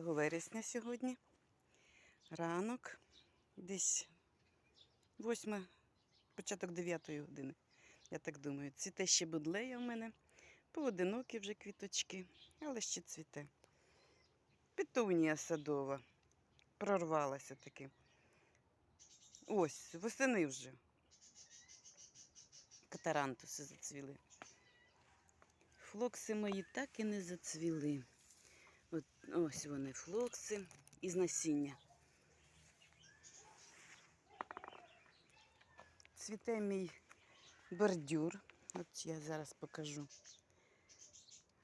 вересня сьогодні. Ранок, десь 8, початок 9 години. Я так думаю. Цвіте ще будлея в мене. Поодинокі вже квіточки, але ще цвіте. Петунія садова. Прорвалася таки. Ось, восени вже. Катарантуси зацвіли. Флокси мої так і не зацвіли. От, ось вони, флокси із насіння. Цвіте мій бордюр. От я зараз покажу.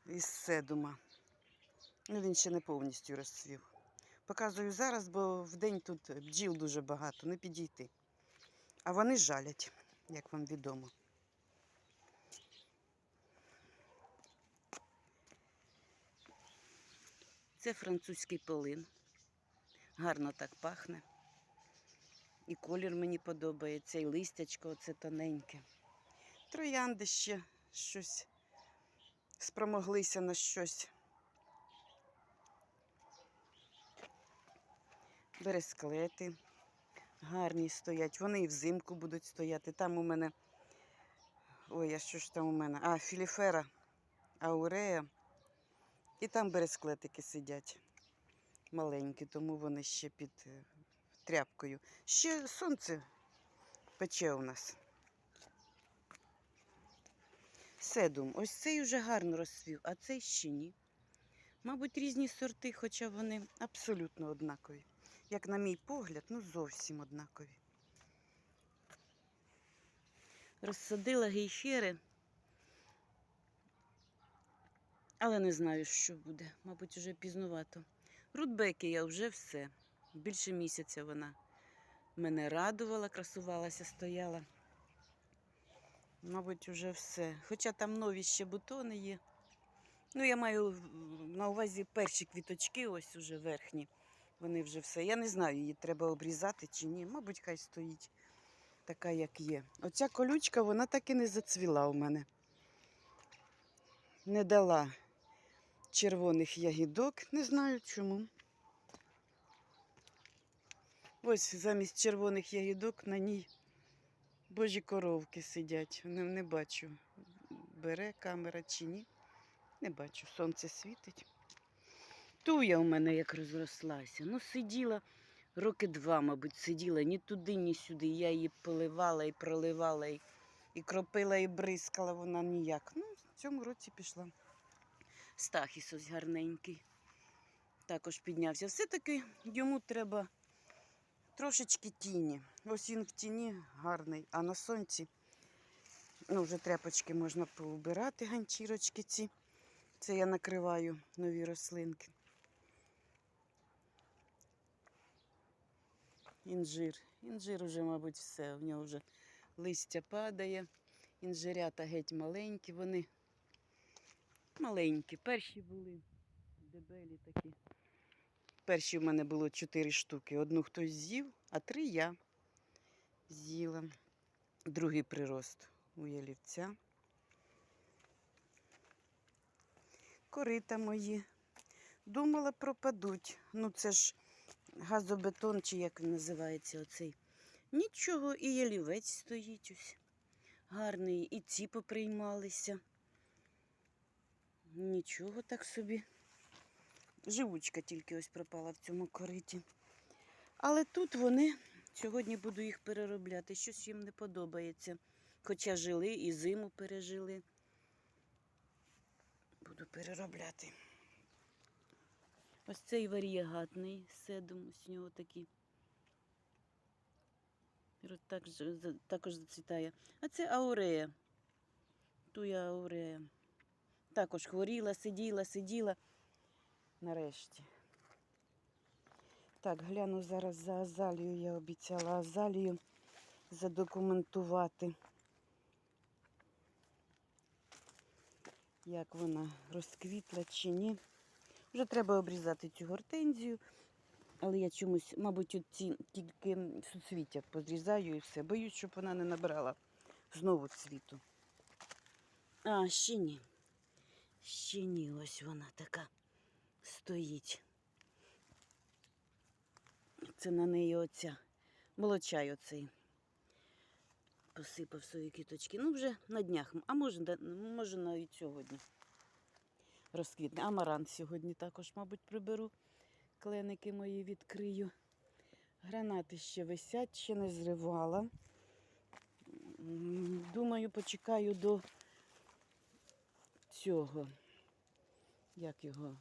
Із седума. Ну, він ще не повністю розцвів. Показую зараз, бо вдень тут бджіл дуже багато, не підійти. А вони жалять, як вам відомо. Це французький полин. Гарно так пахне. І колір мені подобається, і листячко оце тоненьке. Троянди ще щось спромоглися на щось. Бересклети гарні стоять. Вони і взимку будуть стояти. Там у мене. Ой, а що ж там у мене? А, філіфера, аурея. І там бересклетики сидять. Маленькі, тому вони ще під е, тряпкою. Ще сонце пече у нас. Седум. Ось цей вже гарно розцвів, а цей ще ні. Мабуть, різні сорти, хоча вони абсолютно однакові. Як на мій погляд, ну зовсім однакові. Розсадила гейхери, але не знаю, що буде. Мабуть, вже пізнувато. Рудбеки я вже все. Більше місяця вона мене радувала, красувалася, стояла. Мабуть, уже все. Хоча там нові ще бутони є. Ну, я маю на увазі перші квіточки, ось уже верхні. Вони вже все. Я не знаю, її треба обрізати чи ні. Мабуть, хай стоїть така, як є. Оця колючка, вона так і не зацвіла у мене. Не дала червоних ягідок, не знаю чому. Ось замість червоних ягідок на ній божі коровки сидять. Не, не бачу, бере камера чи ні. Не бачу, сонце світить. Туя у мене як розрослася. Ну, сиділа роки два, мабуть, сиділа ні туди, ні сюди. Я її поливала і проливала, і, і кропила, і бризкала вона ніяк. Ну, в цьому році пішла. Стахіс ось гарненький. Також піднявся. Все-таки йому треба трошечки тіні. Ось він в тіні гарний, а на сонці ну, вже тряпочки можна поубирати, ганчірочки ці. Це я накриваю нові рослинки. Інжир. Інжир уже, мабуть, все. В нього вже листя падає. Інжирята геть маленькі, вони маленькі. Перші були дебелі такі. Перші в мене було чотири штуки. Одну хтось з'їв, а три я з'їла. Другий прирост у ялівця. Корита мої. Думала, пропадуть. Ну, це ж газобетон, чи як він називається оцей. Нічого, і ялівець стоїть ось. Гарний, і ці поприймалися. Нічого так собі. Живучка тільки ось пропала в цьому кориті. Але тут вони, сьогодні буду їх переробляти. Щось їм не подобається. Хоча жили і зиму пережили. Буду переробляти. Ось цей варієгатний седум, ось у нього такі. Також зацвітає. А це аурея. Туя аурея. Також хворіла, сиділа, сиділа. Нарешті. Так, гляну зараз за азалію. Я обіцяла азалію задокументувати. Як вона розквітла чи ні. Вже треба обрізати цю гортензію. Але я чомусь, мабуть, от ці тільки суцвіття позрізаю і все. Боюсь, щоб вона не набрала знову цвіту. А, ще ні. Ще ні, ось вона така стоїть. Це на неї оця. Молочай оцей. Посипав свої квіточки. Ну, вже на днях, а може, може навіть сьогодні. Розквітне. Амарант сьогодні також, мабуть, приберу. Кленики мої відкрию. Гранати ще висять, ще не зривала. Думаю, почекаю до цього. Як його?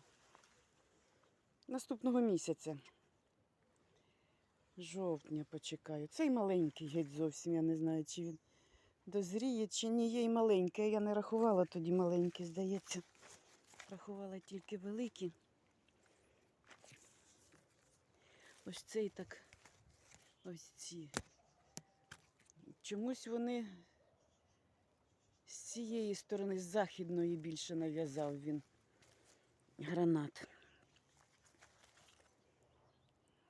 Наступного місяця. Жовтня почекаю. Цей маленький геть зовсім. Я не знаю, чи він дозріє, чи ні. Є й маленький. Я не рахувала тоді маленький, здається. Рахувала тільки великі. Ось цей так. Ось ці. Чомусь вони цієї сторони, з західної більше нав'язав він гранат.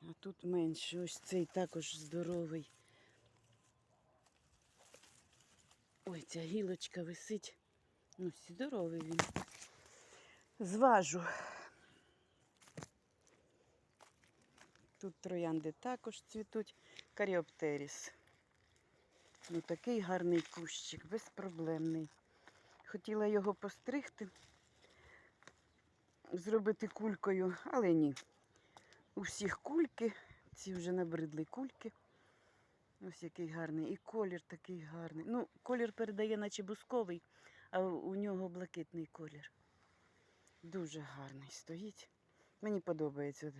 А тут менше. Ось цей також здоровий. Ой, ця гілочка висить. Ну, здоровий він. Зважу. Тут троянди також цвітуть. Каріоптеріс. Ну, такий гарний кущик, безпроблемний. Хотіла його постригти, зробити кулькою, але ні. У всіх кульки, ці вже набридли кульки. Ось який гарний. І колір такий гарний. Ну, колір передає, наче бусковий, а у нього блакитний колір. Дуже гарний стоїть. Мені подобається.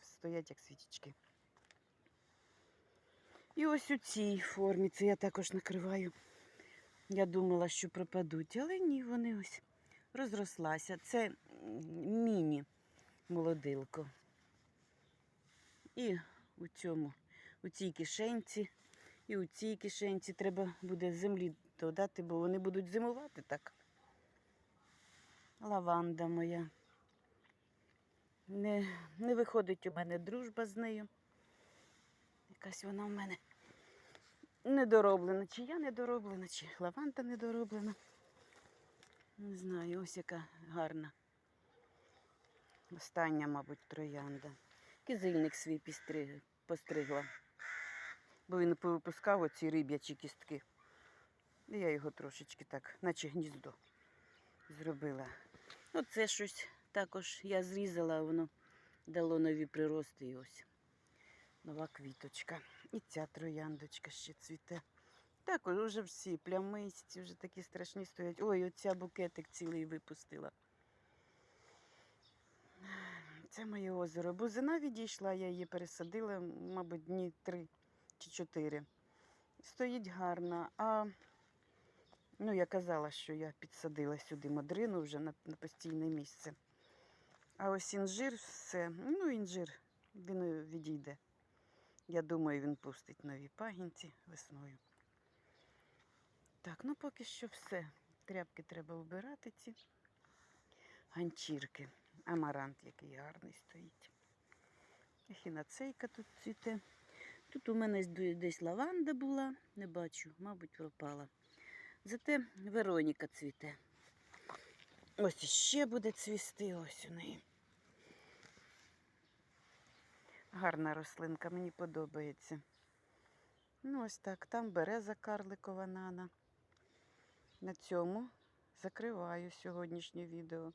Стоять як свічечки. І ось у цій формі це я також накриваю. Я думала, що пропадуть, але ні, вони ось розрослася. Це міні молодилко. І у цьому, у цій кишенці, і у цій кишенці треба буде землі додати, бо вони будуть зимувати так. Лаванда моя. Не, не виходить у мене дружба з нею. Якась вона в мене недороблена. Чи я недороблена, чи лаванда недороблена. Не знаю, ось яка гарна. Остання, мабуть, троянда. Кизильник свій пістри- постригла. Бо він повипускав оці риб'ячі кістки. І я його трошечки так, наче гніздо, зробила. Оце щось також я зрізала, воно дало нові прирости. І ось нова квіточка. І ця трояндочка ще цвіте. Так, вже всі плямисті, вже такі страшні стоять. Ой, оця букетик цілий випустила. Це моє озеро. Бузина відійшла, я її пересадила, мабуть, дні три чи чотири. Стоїть гарно. А ну, я казала, що я підсадила сюди мадрину вже на, на постійне місце. А ось інжир все. Ну, інжир, він е, відійде. Я думаю, він пустить нові пагінці весною. Так, ну поки що все. Тряпки треба вбирати ці ганчірки. Амарант, який гарний стоїть. Ехінацейка тут цвіте. Тут у мене десь лаванда була, не бачу, мабуть, пропала. Зате Вероніка цвіте. Ось іще буде цвісти, ось у неї. Гарна рослинка, мені подобається. Ну, ось так, там береза карликова нана. На цьому закриваю сьогоднішнє відео.